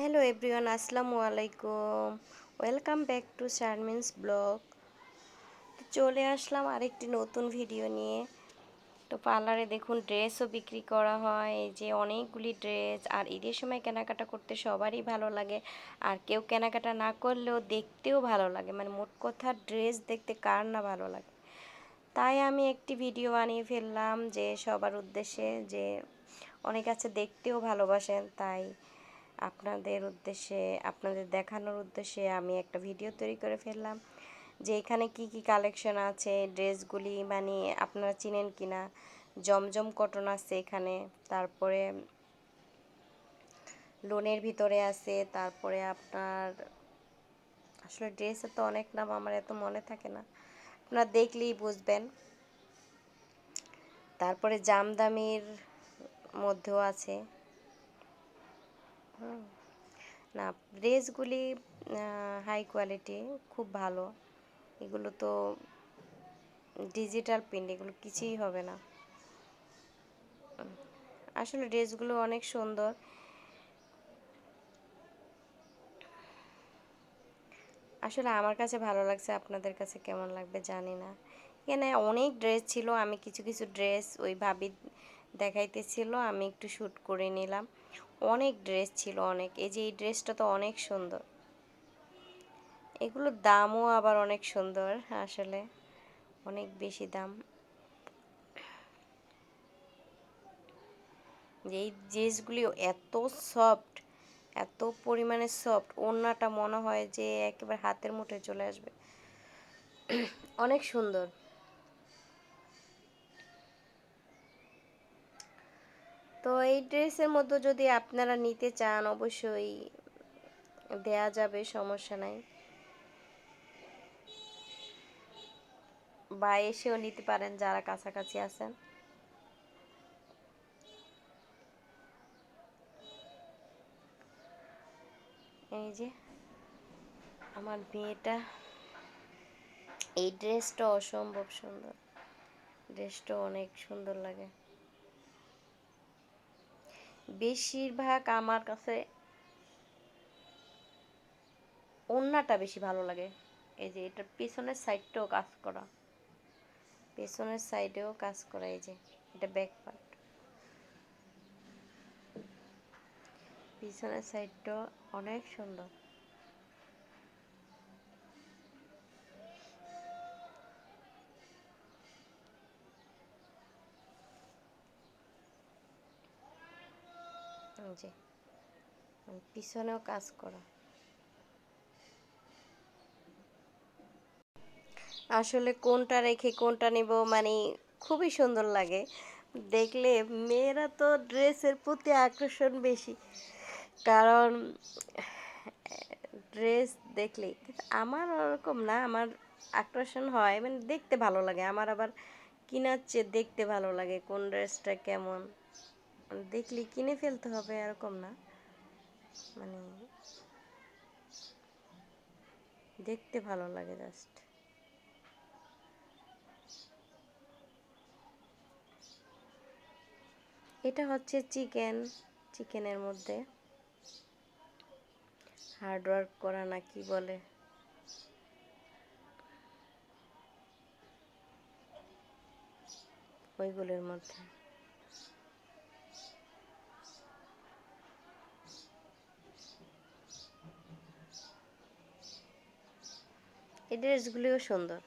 Hello everyone আসসালামু আলাইকুম welcome back to Sharmin's blog চলে আসলাম আরেকটি নতুন ভিডিও নিয়ে। তো পার্লারে দেখুন ড্রেসও বিক্রি করা হয়, এই যে অনেকগুলি ড্রেস আর ঈদের সময় কেনাকাটা করতে সবারই ভালো লাগে। আর কেউ কেনাকাটা না করলেও দেখতেও ভালো লাগে। মানে মোট কথা ড্রেস দেখতে কার না ভালো লাগে। তাই আমি একটি ভিডিও বানিয়ে ফেললাম যে সবার উদ্দেশ্যে যে অনেক আছে দেখতেও ভালোবাসেন, তাই আপনাদের উদ্দেশ্যে, আপনাদের দেখানোর উদ্দেশ্যে আমি একটা ভিডিও তৈরি করে ফেললাম, যে এখানে কি কি কালেকশন আছে, ড্রেসগুলি মানে আপনারা চিনেন কি না জমজম কটন আছে এখানে, তারপরে লোনের ভিতরে আছে, তারপরে আপনার, আসলে ড্রেসের তো অনেক নাম আমার এত মনে থাকে না, আপনারা দেখলেই বুঝবেন। তারপরে জামদামির মধ্যেও আছে। না ড্রেসগুলি হাই কোয়ালিটি খুব ভালো। এগুলো তো ডিজিটাল প্রিন্ট এগুলো কিছুই হবে না। আসলে ড্রেসগুলো অনেক সুন্দর। আসলে আমার কাছে ভালো লাগছে, আপনাদের কাছে কেমন লাগবে জানি না। এখানে অনেক ড্রেস ছিল, আমি কিছু কিছু ড্রেস ওই ভাবি দেখাইতেছিল, আমি একটু শ্যুট করে নিলাম। অনেক ড্রেস ছিল অনেক। এই যে এই ড্রেসটা তো অনেক সুন্দর। এগুলোর দামও আবার অনেক সুন্দর আসলে। অনেক বেশি দাম। এই ড্রেসগুলি এত সফট এত পরিমাণে সফট ওড়নাটা মনে হয় যে একেবারে হাতের মুঠে চলে আসবে। অনেক সুন্দর। তো এই ড্রেসের মধ্যে যদি আপনারা নিতে চান, অবশ্যই দেয়া যাবে, সমস্যা নাই। বা এসেও নিতে পারেন যারা কাছাকাছি আছেন। এই যে আমার মেয়েটা, এই ড্রেসটা অসম্ভব সুন্দর। ড্রেসটা অনেক সুন্দর লাগে। বেশিরভাগ আমার কাছে ওন্নাটা বেশি ভালো লাগে। এই যে এটার পেছনের সাইডটাও কাজ করা। পেছনের সাইডেও কাজ করা, এই যে এটা ব্যাক পার্ট পিছনের সাইডটা অনেক সুন্দর। যে পিছনেও কাজ করা। আসলে কোনটা রেখে কোনটা নিব মানে খুবই সুন্দর লাগে। দেখলে মেয়েরা তো ড্রেসের প্রতি আকর্ষণ বেশি। কারণ, ড্রেস দেখলে, আমার ওরকম না, আমার আকর্ষণ হয় মানে দেখতে ভালো লাগে। আমার আবার কিনার চেয়ে দেখতে ভালো লাগে কোন ড্রেসটা কেমন। দেখলি কিনে ফেলতে হবে, এরকম না। মানে দেখতে ভালো লাগে জাস্ট এটা হচ্ছে চিকেন, চিকেনের মধ্যে। হার্ডওয়ার্ক করা না কি বলে? ওইগুলোর মধ্যে। এই ড্রেসগুলিও সুন্দর।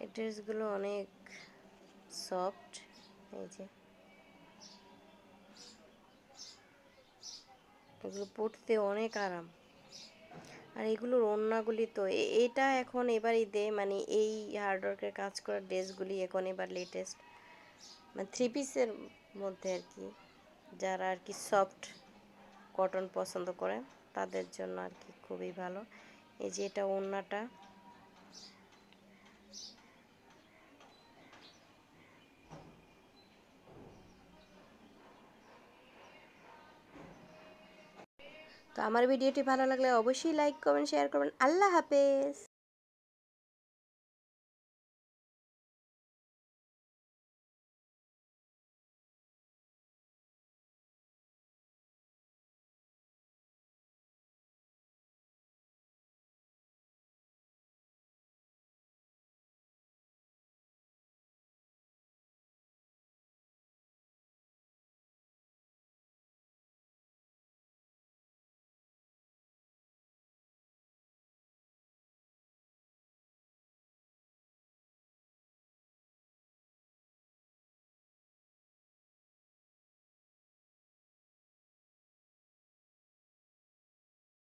এই ড্রেসগুলো অনেক সফট, এই যে। এগুলো পড়তে অনেক আরাম। আর এগুলোর ওড়নাগুলি তো এটা এখন এবার ঈদে মানে এই হার্ডওয়ার্কের কাজ করা ড্রেসগুলি এখন এবার লেটেস্ট মানে থ্রি পিসের মধ্যে আর কি, যারা আর কি সফট কটন পছন্দ করে, তাদের জন্য আর কি খুবই ভালো। এই যে এটা ওড়নাটা। তো আমার ভিডিওটি ভালো লাগলে অবশ্যই লাইক করবেন শেয়ার করবেন। আল্লাহ হাফেজ।